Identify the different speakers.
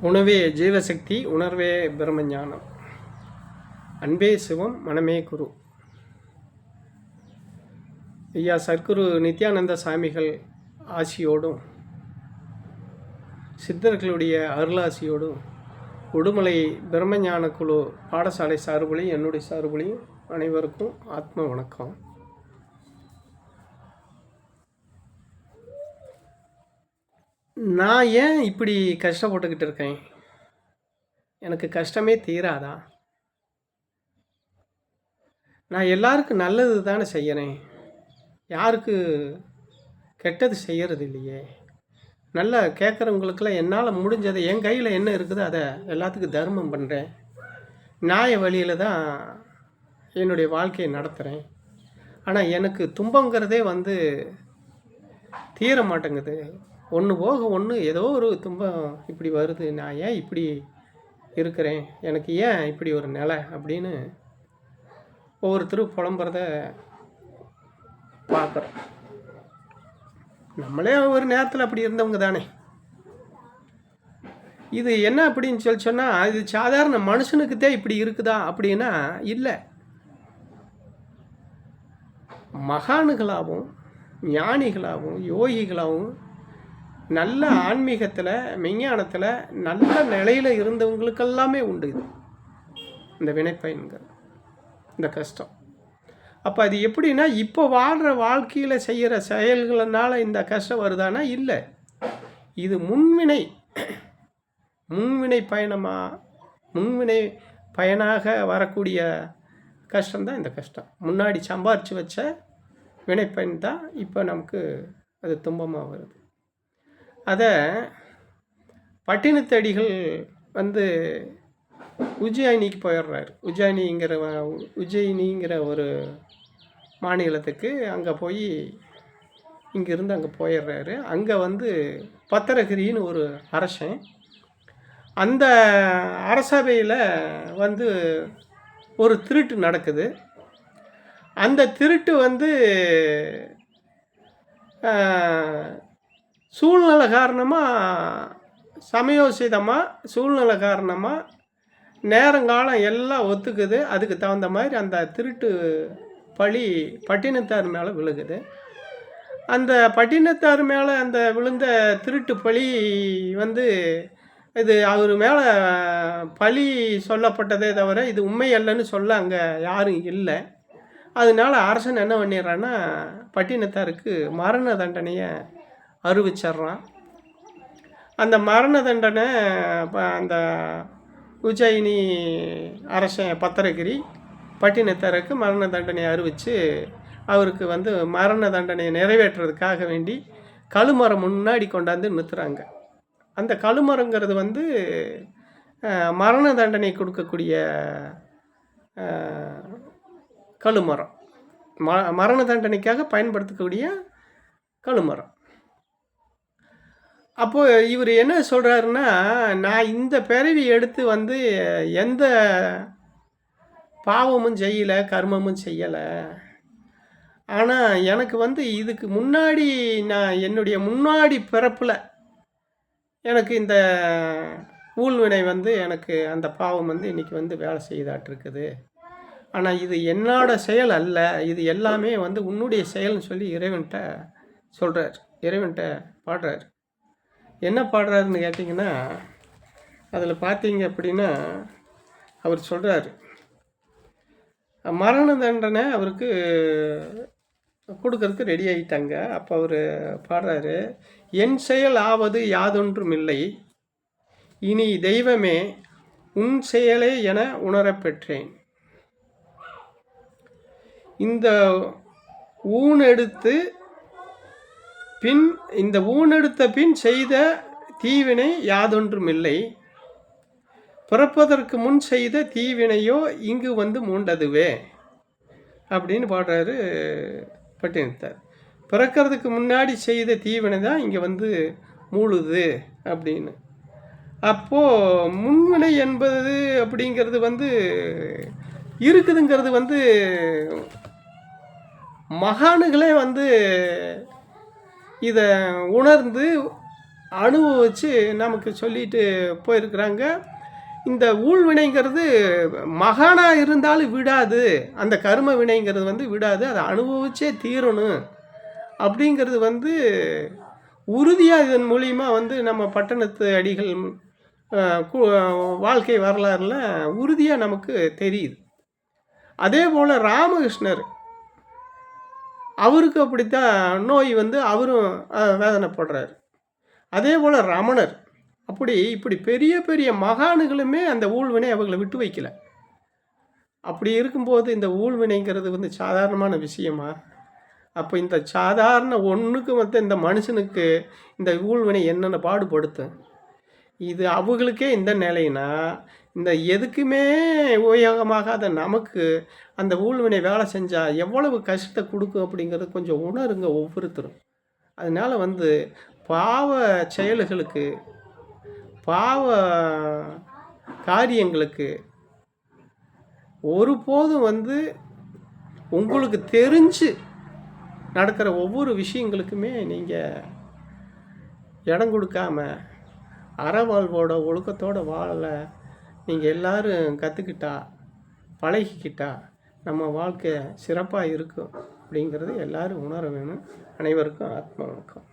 Speaker 1: உணவே ஜீவசக்தி உணர்வே பிரம்மஞானம். அன்பே சிவம் மனமே குரு. ஐயா சர்க்குரு நித்யானந்த சாமிகள் ஆசியோடும் சித்தர்களுடைய அருளாசியோடும் உடுமலை பிரம்மஞான குழு பாடசாலை சார்புலையும் என்னுடைய சார்புலையும் அனைவருக்கும் ஆத்ம வணக்கம். நான் ஏன் இப்படி கஷ்டப்பட்டுக்கிட்டு இருக்கேன்? எனக்கு கஷ்டமே தீராதா? நான் எல்லாருக்கும் நல்லது தானே செய்கிறேன் யாருக்கு கெட்டது செய்கிறது இல்லையே. நல்லா கேட்குறவங்களுக்கெல்லாம் என்னால் முடிஞ்சதை என் கையில் என்ன இருக்குதோ அதை எல்லாத்துக்கும் தர்மம் பண்ணுறேன் நியாய வழியில் தான் என்னுடைய வாழ்க்கையை நடத்துகிறேன் ஆனால் எனக்கு துன்பங்கிறதே வந்து தீர மாட்டேங்குது. ஒன்று போக ஒன்று ஏதோ ஒரு துன்பம் இப்படி வருது. நான் ஏன் இப்படி இருக்கிறேன்? எனக்கு ஏன் இப்படி ஒரு நிலை? அப்படின்னு ஒவ்வொருத்தரும் புலம்புறத பார்க்குறோம். நம்மளே ஒரு நேரத்தில் அப்படி இருந்தவங்க தானே. இது என்ன அப்படின்னு சொல்லி சொன்னால் இது சாதாரண மனுஷனுக்குத்தே இப்படி இருக்குதா அப்படின்னா இல்லை. மகானுகளாகவும் ஞானிகளாகவும் யோகிகளாகவும் நல்ல ஆன்மீகத்தில் விஞ்ஞானத்தில் நல்ல நிலையில் இருந்தவங்களுக்கெல்லாமே உண்டு இது. இந்த வினைப்பயன்கள் இந்த கஷ்டம். அப்போ அது எப்படின்னா இப்போ வாழ்கிற வாழ்க்கையில் செய்கிற செயல்களினால் இந்த கஷ்டம் வருதானா இல்லை. இது முன்வினை முன்வினை பயணமாக முன்வினை பயனாக வரக்கூடிய கஷ்டம்தான் இந்த கஷ்டம். முன்னாடி சம்பாரித்து வச்ச வினைப்பயன் தான் இப்போ நமக்கு அது துன்பமாக வருது. அதை பட்டினத்தடிகள் வந்து உஜ்ஜயினிக்கு போயிடுறாரு. உஜ்ஜயினிங்கிற வ- உஜ்ஜயினிங்கிற ஒரு மாநிலத்துக்கு அங்கே போய் இங்கேருந்து அங்கே போயிடுறாரு. அங்கே வந்து பத்திரகிரின்னு ஒரு அரசன். அந்த அரசபையில் வந்து ஒரு திருட்டு நடக்குது. அந்த திருட்டு வந்து சூழ்நிலை காரணமாக சமயோசிதமாக சூழ்நிலை காரணமாக நேரங்காலம் எல்லாம் ஒத்துக்குது. அதுக்கு தகுந்த மாதிரி அந்த திருட்டு பழி பட்டினத்தார் மேலே விழுகுது. அந்த பட்டினத்தார் மேலே அந்த விழுந்த திருட்டு பழி வந்து இது அவர் மேலே பழி சொல்லப்பட்டதே தவிர இது உண்மை அல்லன்னு சொல்ல அங்கே யாரும் இல்லை. அதனால அரசன் என்ன பண்ணிடுறான்னா பட்டினத்தாருக்கு மரண தண்டனையை அறிவிச்சிட்றான் அந்த மரண தண்டனை அந்த உஜயினி அரசன் பத்திரகிரி பட்டினத்தருக்கு மரண தண்டனையை அறிவித்து அவருக்கு வந்து மரண தண்டனையை நிறைவேற்றுறதுக்காக வேண்டி கழுமரம் முன்னாடி கொண்டாந்து நிறுத்துறாங்க. அந்த கழுமரங்கிறது வந்து மரண தண்டனை கொடுக்கக்கூடிய கழுமரம். ம மரண தண்டனைக்காக பயன்படுத்தக்கூடிய கழுமரம். அப்போது இவர் என்ன சொல்கிறாருன்னா நான் இந்த பிறவி எடுத்து வந்து எந்த பாவமும் செய்யலை கர்மமும் செய்யலை. ஆனால் எனக்கு வந்து இதுக்கு முன்னாடி நான் என்னுடைய முன்னாடி பிறப்பில் எனக்கு இந்த ஊழ்வினை வந்து எனக்கு அந்த பாவம் வந்து இன்றைக்கி வந்து வேலை செய்தாட்டிருக்குது ஆனால் இது என்னோட செயல் அல்ல. இது எல்லாமே வந்து உன்னுடைய செயல்னு சொல்லி இறைவன்கிட்ட சொல்கிறார் இறைவன்கிட்ட பாடுறார். என்ன பாடுறாருன்னு கேட்டிங்கன்னா அதில் பார்த்தீங்க அப்படின்னா அவர் சொல்கிறாரு மரண தண்டனை அவருக்கு கொடுக்கறதுக்கு ரெடி ஆகிட்டாங்க அப்போ அவர் பாடுறாரு என் செயல் ஆவது யாதொன்றும் இல்லை. இனி தெய்வமே உன் செயலே என உணரப்பெற்றேன் இந்த ஊன் எடுத்து பின் இந்த ஊனெடுத்த பின் செய்த தீவினை யாதொன்றுமில்லை. பிறப்பதற்கு முன் செய்த தீவினையோ இங்கு வந்து மூண்டதுவே. அப்படின்னு பாடுறாரு பட்டினத்தார். பிறக்கிறதுக்கு முன்னாடி செய்த தீவினை தான் இங்கே வந்து மூழுது அப்படின்னு. அப்போது முன்வினை என்பது அப்படிங்கிறது வந்து இருக்குதுங்கிறது வந்து மகானுகளே வந்து இதை உணர்ந்து அனுபவிச்சு நமக்கு சொல்லிட்டு போயிருக்கிறாங்க. இந்த ஊழ்வினைங்கிறது மகானாக இருந்தாலும் விடாது. அந்த கர்ம வினைங்கிறது வந்து விடாது. அதை அனுபவிச்சே தீரணும். அப்படிங்கிறது வந்து உறுதியாக இதன் மூலிமா வந்து நம்ம பட்டணத்து அடிகள் வாழ்க்கை வரலாறுல உறுதியாக நமக்கு தெரியுது. அதே போல் ராமகிருஷ்ணர் அவருக்கு அப்படித்தான் நோய் வந்து அவரும் வேதனை வேதனைப்படுறார். அதே போல் ரமணர் அப்படி இப்படி பெரிய பெரிய மகானுகளுமே அந்த ஊழ்வினை அவங்களை விட்டு வைக்கல. அப்படி இருக்கும்போது இந்த ஊழ்வினைங்கிறது வந்து சாதாரணமான விஷயமா? அப்போ இந்த சாதாரண ஒன்றுக்கு வந்து இந்த மனுஷனுக்கு இந்த ஊழ்வினை என்னென்ன பாடுபடுத்தும்? இது அவங்களுக்கே இந்த நிலைனா இந்த எதுக்குமே உபயோகமாகாத நமக்கு அந்த ஊழ்வினை வேலை செஞ்சால் எவ்வளவு கஷ்டத்தை கொடுக்கும் அப்படிங்கிறது கொஞ்சம் உணருங்க ஒவ்வொருத்தரும். அதனால் வந்து பாவ செயல்களுக்கு பாவ காரியங்களுக்கு ஒருபோதும் வந்து உங்களுக்கு தெரிஞ்சு நடக்கிற ஒவ்வொரு விஷயங்களுக்குமே நீங்கள் இடம் கொடுக்காம அறவாழ்வோட ஒழுக்கத்தோட வாழலை நீங்கள் எல்லாரும் கற்றுக்கிட்டா பழகிக்கிட்டா நம்ம வாழ்க்கை சிறப்பாக இருக்கும் அப்படிங்கிறது எல்லோரும் உணர வேணும். அனைவருக்கும் ஆத்மா வணக்கம்.